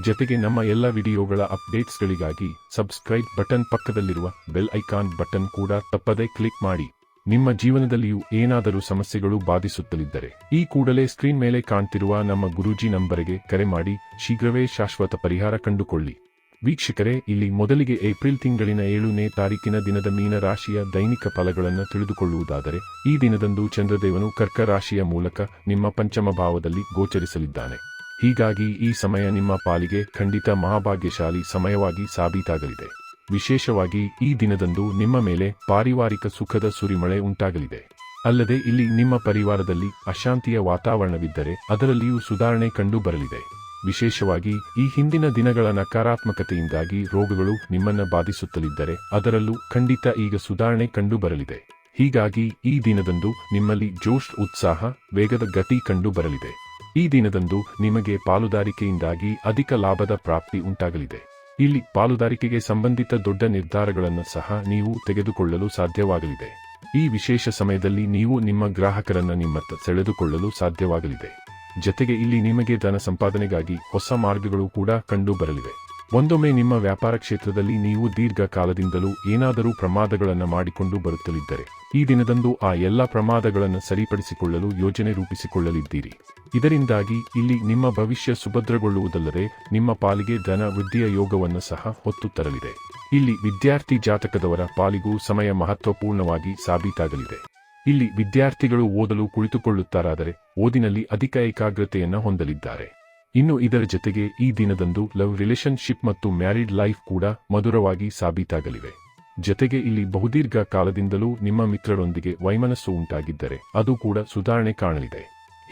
ಜೊತೆಗೆ ನಮ್ಮ ಎಲ್ಲ ವಿಡಿಯೋಗಳ ಅಪ್ಡೇಟ್ಸ್ಗಳಿಗಾಗಿ ಸಬ್ಸ್ಕ್ರೈಬ್ ಬಟನ್ ಪಕ್ಕದಲ್ಲಿರುವ ಬೆಲ್ ಐಕಾನ್ ಬಟನ್ ಕೂಡ ತಪ್ಪದೇ ಕ್ಲಿಕ್ ಮಾಡಿ. ನಿಮ್ಮ ಜೀವನದಲ್ಲಿಯೂ ಏನಾದರೂ ಸಮಸ್ಯೆಗಳು ಬಾಧಿಸುತ್ತಲಿದ್ದರೆ ಈ ಕೂಡಲೇ ಸ್ಕ್ರೀನ್ ಮೇಲೆ ಕಾಣ್ತಿರುವ ನಮ್ಮ ಗುರೂಜಿ ನಂಬರಿಗೆ ಕರೆ ಮಾಡಿ ಶೀಘ್ರವೇ ಶಾಶ್ವತ ಪರಿಹಾರ ಕಂಡುಕೊಳ್ಳಿ. ವೀಕ್ಷಕರೇ, ಇಲ್ಲಿ ಮೊದಲಿಗೆ ಏಪ್ರಿಲ್ ತಿಂಗಳಿನ ಏಳನೇ ತಾರೀಕಿನ ದಿನದ ಮೀನ ರಾಶಿಯ ದೈನಿಕ ಫಲಗಳನ್ನು ತಿಳಿದುಕೊಳ್ಳುವುದಾದರೆ, ಈ ದಿನದಂದು ಚಂದ್ರದೇವನು ಕರ್ಕ ರಾಶಿಯ ಮೂಲಕ ನಿಮ್ಮ ಪಂಚಮ ಭಾವದಲ್ಲಿ ಗೋಚರಿಸಲಿದ್ದಾನೆ. ಹೀಗಾಗಿ ಈ ಸಮಯ ನಿಮ್ಮ ಪಾಲಿಗೆ ಖಂಡಿತ ಮಹಾಭಾಗ್ಯಶಾಲಿ ಸಮಯವಾಗಿ ಸಾಬೀತಾಗಲಿದೆ. ವಿಶೇಷವಾಗಿ ಈ ದಿನದಂದು ನಿಮ್ಮ ಮೇಲೆ ಪಾರಿವಾರಿಕ ಸುಖದ ಸುರಿಮಳೆ ಉಂಟಾಗಲಿದೆ. ಅಲ್ಲದೆ ಇಲ್ಲಿ ನಿಮ್ಮ ಪರಿವಾರದಲ್ಲಿ ಅಶಾಂತಿಯ ವಾತಾವರಣವಿದ್ದರೆ ಅದರಲ್ಲಿಯೂ ಸುಧಾರಣೆ ಕಂಡು ಬರಲಿದೆ ವಿಶೇಷವಾಗಿ ಈ ಹಿಂದಿನ ದಿನಗಳ ನಕಾರಾತ್ಮಕತೆಯಿಂದಾಗಿ ರೋಗಗಳು ನಿಮ್ಮನ್ನು ಬಾಧಿಸುತ್ತಲಿದ್ದರೆ ಅದರಲ್ಲೂ ಖಂಡಿತ ಈಗ ಸುಧಾರಣೆ ಕಂಡು ಬರಲಿದೆ ಹೀಗಾಗಿ ಈ ದಿನದಂದು ನಿಮ್ಮಲ್ಲಿ ಜೋಶ್ ಉತ್ಸಾಹ, ವೇಗದ ಗತಿ ಕಂಡು ಬರಲಿದೆ ಈ ದಿನದಂದು ನಿಮಗೆ ಪಾಲುದಾರಿಕೆಯಿಂದಾಗಿ ಅಧಿಕ ಲಾಭದ ಪ್ರಾಪ್ತಿ ಉಂಟಾಗಲಿದೆ. ಇಲ್ಲಿ ಪಾಲುದಾರಿಕೆಗೆ ಸಂಬಂಧಿತ ದೊಡ್ಡ ನಿರ್ಧಾರಗಳನ್ನು ಸಹ ನೀವು ತೆಗೆದುಕೊಳ್ಳಲು ಸಾಧ್ಯವಾಗಲಿದೆ. ಈ ವಿಶೇಷ ಸಮಯದಲ್ಲಿ ನೀವು ನಿಮ್ಮ ಗ್ರಾಹಕರನ್ನು ನಿಮ್ಮತ್ತ ಸೆಳೆದುಕೊಳ್ಳಲು ಸಾಧ್ಯವಾಗಲಿದೆ. ಜತೆಗೆ ಇಲ್ಲಿ ನಿಮಗೆ ಧನ ಸಂಪಾದನೆಗಾಗಿ ಹೊಸ ಮಾರ್ಗಗಳು ಕೂಡ ಕಂಡು ಬರಲಿವೆ ಒಂದೊಮ್ಮೆ ನಿಮ್ಮ ವ್ಯಾಪಾರ ಕ್ಷೇತ್ರದಲ್ಲಿ ನೀವು ದೀರ್ಘಕಾಲದಿಂದಲೂ ಏನಾದರೂ ಪ್ರಮಾದಗಳನ್ನು ಮಾಡಿಕೊಂಡು ಬರುತ್ತಲಿದ್ದರೆ, ಈ ದಿನದಂದು ಆ ಎಲ್ಲ ಪ್ರಮಾದಗಳನ್ನು ಸರಿಪಡಿಸಿಕೊಳ್ಳಲು ಯೋಜನೆ ರೂಪಿಸಿಕೊಳ್ಳಲಿದ್ದೀರಿ. ಇದರಿಂದಾಗಿ ಇಲ್ಲಿ ನಿಮ್ಮ ಭವಿಷ್ಯ ಸುಭದ್ರಗೊಳ್ಳುವುದಲ್ಲದೆ ನಿಮ್ಮ ಪಾಲಿಗೆ ಧನ ವೃದ್ಧಿಯ ಯೋಗವನ್ನು ಸಹ ಹೊತ್ತು ತರಲಿದೆ. ಇಲ್ಲಿ ವಿದ್ಯಾರ್ಥಿ ಜಾತಕದವರ ಪಾಲಿಗೂ ಸಮಯ ಮಹತ್ವಪೂರ್ಣವಾಗಿ ಸಾಬೀತಾಗಲಿದೆ. ಇಲ್ಲಿ ವಿದ್ಯಾರ್ಥಿಗಳು ಓದಲು ಕುಳಿತುಕೊಳ್ಳುತ್ತಾರಾದರೆ ಓದಿನಲ್ಲಿ ಅಧಿಕ ಏಕಾಗ್ರತೆಯನ್ನು ಹೊಂದಲಿದ್ದಾರೆ. ಇನ್ನು ಇದರ ಜೊತೆಗೆ ಈ ದಿನದಂದು ಲವ್ ರಿಲೇಶನ್ಶಿಪ್ ಮತ್ತು ಮ್ಯಾರಿಡ್ ಲೈಫ್ ಕೂಡ ಮಧುರವಾಗಿ ಸಾಬೀತಾಗಲಿವೆ. ಜೊತೆಗೆ ಇಲ್ಲಿ ಬಹುದೀರ್ಘ ಕಾಲದಿಂದಲೂ ನಿಮ್ಮ ಮಿತ್ರರೊಂದಿಗೆ ವೈಮನಸ್ಸು ಉಂಟಾಗಿದ್ದರೆ ಅದು ಕೂಡ ಸುಧಾರಣೆ ಕಾಣಲಿದೆ.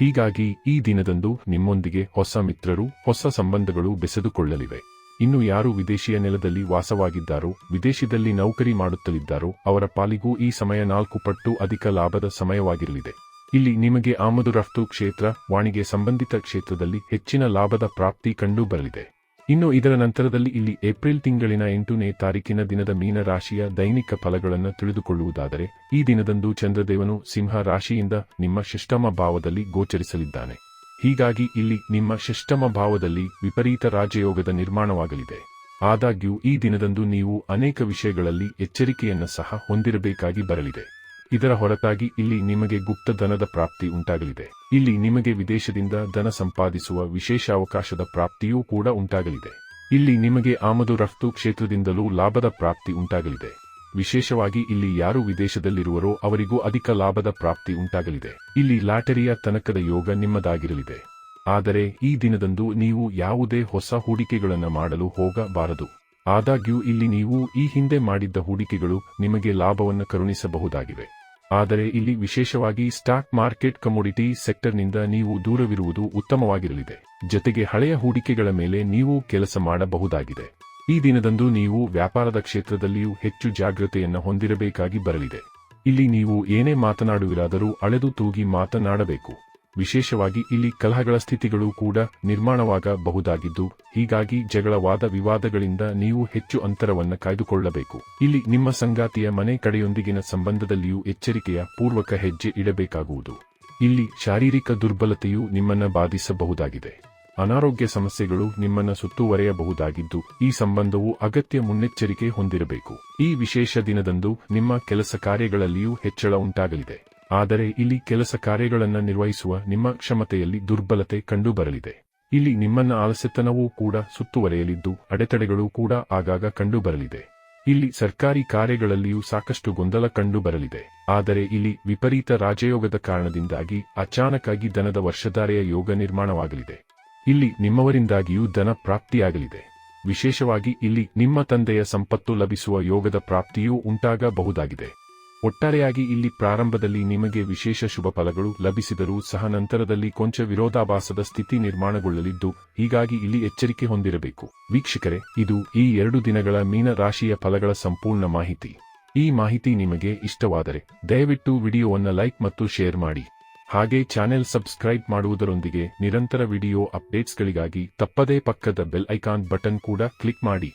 ಹೀಗಾಗಿ ಈ ದಿನದಂದು ನಿಮ್ಮೊಂದಿಗೆ ಹೊಸ ಮಿತ್ರರು, ಹೊಸ ಸಂಬಂಧಗಳು ಬೆಸೆದುಕೊಳ್ಳಲಿವೆ. ಇನ್ನು ಯಾರು ವಿದೇಶಿಯ ನೆಲದಲ್ಲಿ ವಾಸವಾಗಿದ್ದಾರೋ, ವಿದೇಶದಲ್ಲಿ ನೌಕರಿ ಮಾಡುತ್ತಲಿದ್ದಾರೋ, ಅವರ ಪಾಲಿಗೂ ಈ ಸಮಯ ನಾಲ್ಕು ಪಟ್ಟು ಅಧಿಕ ಲಾಭದ ಸಮಯವಾಗಿರಲಿದೆ. ಇಲ್ಲಿ ನಿಮಗೆ ಆಮದು ರಫ್ತು ಕ್ಷೇತ್ರ ವಾಣಿಗೆ ಸಂಬಂಧಿತ ಕ್ಷೇತ್ರದಲ್ಲಿ ಹೆಚ್ಚಿನ ಲಾಭದ ಪ್ರಾಪ್ತಿ ಕಂಡು ಬರಲಿದೆ ಇನ್ನು ಇದರ ನಂತರದಲ್ಲಿ ಇಲ್ಲಿ ಏಪ್ರಿಲ್ ತಿಂಗಳಿನ ಎಂಟನೇ ತಾರೀಕಿನ ದಿನದ ಮೀನ ರಾಶಿಯ ದೈನಿಕ ಫಲಗಳನ್ನು ತಿಳಿದುಕೊಳ್ಳುವುದಾದರೆ, ಈ ದಿನದಂದು ಚಂದ್ರದೇವನು ಸಿಂಹ ರಾಶಿಯಿಂದ ನಿಮ್ಮ ಶಿಷ್ಟಮ ಭಾವದಲ್ಲಿ ಗೋಚರಿಸಲಿದ್ದಾನೆ. ಹೀಗಾಗಿ ಇಲ್ಲಿ ನಿಮ್ಮ ಶಿಷ್ಟಮ ಭಾವದಲ್ಲಿ ವಿಪರೀತ ರಾಜಯೋಗದ ನಿರ್ಮಾಣವಾಗಲಿದೆ. ಆದಾಗ್ಯೂ ಈ ದಿನದಂದು ನೀವು ಅನೇಕ ವಿಷಯಗಳಲ್ಲಿ ಎಚ್ಚರಿಕೆಯನ್ನು ಸಹ ಹೊಂದಿರಬೇಕಾಗಿ ಬರಲಿದೆ. ಇದರ ಹೊರತಾಗಿ ಇಲ್ಲಿ ನಿಮಗೆ ಗುಪ್ತ ಧನದ ಪ್ರಾಪ್ತಿ ಉಂಟಾಗಲಿದೆ. ಇಲ್ಲಿ ನಿಮಗೆ ವಿದೇಶದಿಂದ ಧನ ಸಂಪಾದಿಸುವ ವಿಶೇಷ ಅವಕಾಶದ ಪ್ರಾಪ್ತಿಯೂ ಕೂಡ ಉಂಟಾಗಲಿದೆ. ಇಲ್ಲಿ ನಿಮಗೆ ಆಮದು ರಫ್ತು ಕ್ಷೇತ್ರದಿಂದಲೂ ಲಾಭದ ಪ್ರಾಪ್ತಿ ಉಂಟಾಗಲಿದೆ. ವಿಶೇಷವಾಗಿ ಇಲ್ಲಿ ಯಾರು ವಿದೇಶದಲ್ಲಿರುವರೋ ಅವರಿಗೂ ಅಧಿಕ ಲಾಭದ ಪ್ರಾಪ್ತಿ ಉಂಟಾಗಲಿದೆ. ಇಲ್ಲಿ ಲಾಟರಿಯ ತನಕದ ಯೋಗ ನಿಮ್ಮದಾಗಿರಲಿದೆ. ಆದರೆ ಈ ದಿನದಂದು ನೀವು ಯಾವುದೇ ಹೊಸ ಹೂಡಿಕೆಗಳನ್ನು ಮಾಡಲು ಹೋಗಬಾರದು. ಆದಾಗ್ಯೂ ಇಲ್ಲಿ ನೀವು ಈ ಹಿಂದೆ ಮಾಡಿದ್ದ ಹೂಡಿಕೆಗಳು ನಿಮಗೆ ಲಾಭವನ್ನು ಕರುಣಿಸಬಹುದಾಗಿವೆ. ಆದರೆ ಇಲ್ಲಿ ವಿಶೇಷವಾಗಿ ಸ್ಟಾಕ್ ಮಾರ್ಕೆಟ್ ಕಮೋಡಿಟಿ ಸೆಕ್ಟರ್ನಿಂದ ನೀವು ದೂರವಿರುವುದು ಉತ್ತಮವಾಗಿರಲಿದೆ. ಜೊತೆಗೆ ಹಳೆಯ ಹೂಡಿಕೆಗಳ ಮೇಲೆ ನೀವು ಕೆಲಸ ಮಾಡಬಹುದಾಗಿದೆ. ಈ ದಿನದಂದು ನೀವು ವ್ಯಾಪಾರದ ಕ್ಷೇತ್ರದಲ್ಲಿಯೂ ಹೆಚ್ಚು ಜಾಗೃತೆಯನ್ನು ಹೊಂದಿರಬೇಕಾಗಿ ಬರಲಿದೆ. ಇಲ್ಲಿ ನೀವು ಏನೇ ಮಾತನಾಡುವಿರಾದರೂ ಅಳೆದು ತೂಗಿ ಮಾತನಾಡಬೇಕು. ವಿಶೇಷವಾಗಿ ಇಲ್ಲಿ ಕಲಹಗಳ ಸ್ಥಿತಿಗಳು ಕೂಡ ನಿರ್ಮಾಣವಾಗಬಹುದಾಗಿದ್ದು, ಹೀಗಾಗಿ ಜಗಳವಾದ ವಿವಾದಗಳಿಂದ ನೀವು ಹೆಚ್ಚು ಅಂತರವನ್ನು ಕಾಯ್ದುಕೊಳ್ಳಬೇಕು. ಇಲ್ಲಿ ನಿಮ್ಮ ಸಂಗಾತಿಯ ಮನೆ ಕಡೆಯೊಂದಿಗಿನ ಸಂಬಂಧದಲ್ಲಿಯೂ ಎಚ್ಚರಿಕೆಯ ಪೂರ್ವಕ ಹೆಜ್ಜೆ ಇಡಬೇಕಾಗುವುದು. ಇಲ್ಲಿ ಶಾರೀರಿಕ ದುರ್ಬಲತೆಯು ನಿಮ್ಮನ್ನ ಬಾಧಿಸಬಹುದಾಗಿದೆ. ಅನಾರೋಗ್ಯ ಸಮಸ್ಯೆಗಳು ನಿಮ್ಮನ್ನ ಸುತ್ತುವರೆಯಬಹುದಾಗಿದ್ದು, ಈ ಸಂಬಂಧವು ಅಗತ್ಯ ಮುನ್ನೆಚ್ಚರಿಕೆ ಹೊಂದಿರಬೇಕು. ಈ ವಿಶೇಷ ದಿನದಂದು ನಿಮ್ಮ ಕೆಲಸ ಕಾರ್ಯಗಳಲ್ಲಿಯೂ ಹೆಚ್ಚಳ ಉಂಟಾಗಲಿದೆ. ಆದರೆ ಇಲ್ಲಿ ಕೆಲಸ ಕಾರ್ಯಗಳನ್ನು ನಿರ್ವಹಿಸುವ ನಿಮ್ಮ ಕ್ಷಮತೆಯಲ್ಲಿ ದುರ್ಬಲತೆ ಕಂಡುಬರಲಿದೆ. ಇಲ್ಲಿ ನಿಮ್ಮನ್ನ ಆಲಸ್ಯತನವೂ ಕೂಡ ಸುತ್ತುವರೆಯಲಿದ್ದು, ಅಡೆತಡೆಗಳು ಕೂಡ ಆಗಾಗ ಕಂಡುಬರಲಿದೆ. ಇಲ್ಲಿ ಸರ್ಕಾರಿ ಕಾರ್ಯಗಳಲ್ಲಿಯೂ ಸಾಕಷ್ಟು ಗೊಂದಲ ಕಂಡುಬರಲಿದೆ. ಆದರೆ ಇಲ್ಲಿ ವಿಪರೀತ ರಾಜಯೋಗದ ಕಾರಣದಿಂದಾಗಿ ಅಚಾನಕಾಗಿ ದನದ ವರ್ಷಧಾರೆಯ ಯೋಗ ನಿರ್ಮಾಣವಾಗಲಿದೆ. ಇಲ್ಲಿ ನಿಮ್ಮವರಿಂದಾಗಿಯೂ ಧನ ಪ್ರಾಪ್ತಿಯಾಗಲಿದೆ. ವಿಶೇಷವಾಗಿ ಇಲ್ಲಿ ನಿಮ್ಮ ತಂದೆಯ ಸಂಪತ್ತು ಲಭಿಸುವ ಯೋಗದ ಪ್ರಾಪ್ತಿಯೂ ಉಂಟಾಗಬಹುದಾಗಿದೆ. ಒಟ್ಟಾರೆಯಾಗಿ ಇಲ್ಲಿ ಪ್ರಾರಂಭದಲ್ಲಿ ನಿಮಗೆ ವಿಶೇಷ ಶುಭ ಫಲಗಳು ಲಭಿಸಿದರೂ ಸಹ ನಂತರದಲ್ಲಿ ಕೊಂಚ ವಿರೋಧಾಭಾಸದ ಸ್ಥಿತಿ ನಿರ್ಮಾಣಗೊಳ್ಳಲಿದ್ದು, ಹೀಗಾಗಿ ಇಲ್ಲಿ ಎಚ್ಚರಿಕೆ ಹೊಂದಿರಬೇಕು. ವೀಕ್ಷಕರೇ, ಇದು ಈ ಎರಡು ದಿನಗಳ ಮೀನ ರಾಶಿಯ ಫಲಗಳ ಸಂಪೂರ್ಣ ಮಾಹಿತಿ. ಈ ಮಾಹಿತಿ ನಿಮಗೆ ಇಷ್ಟವಾದರೆ, ದಯವಿಟ್ಟು ವಿಡಿಯೋವನ್ನು ಲೈಕ್ ಮತ್ತು ಶೇರ್ ಮಾಡಿ. ಹಾಗೆ ಚಾನೆಲ್ ಸಬ್ಸ್ಕ್ರೈಬ್ ಮಾಡುವುದರೊಂದಿಗೆ ನಿರಂತರ ವಿಡಿಯೋ ಅಪ್ಡೇಟ್ಸ್ಗಳಿಗಾಗಿ ತಪ್ಪದೇ ಪಕ್ಕದ ಬೆಲ್ ಐಕಾನ್ ಬಟನ್ ಕೂಡ ಕ್ಲಿಕ್ ಮಾಡಿ.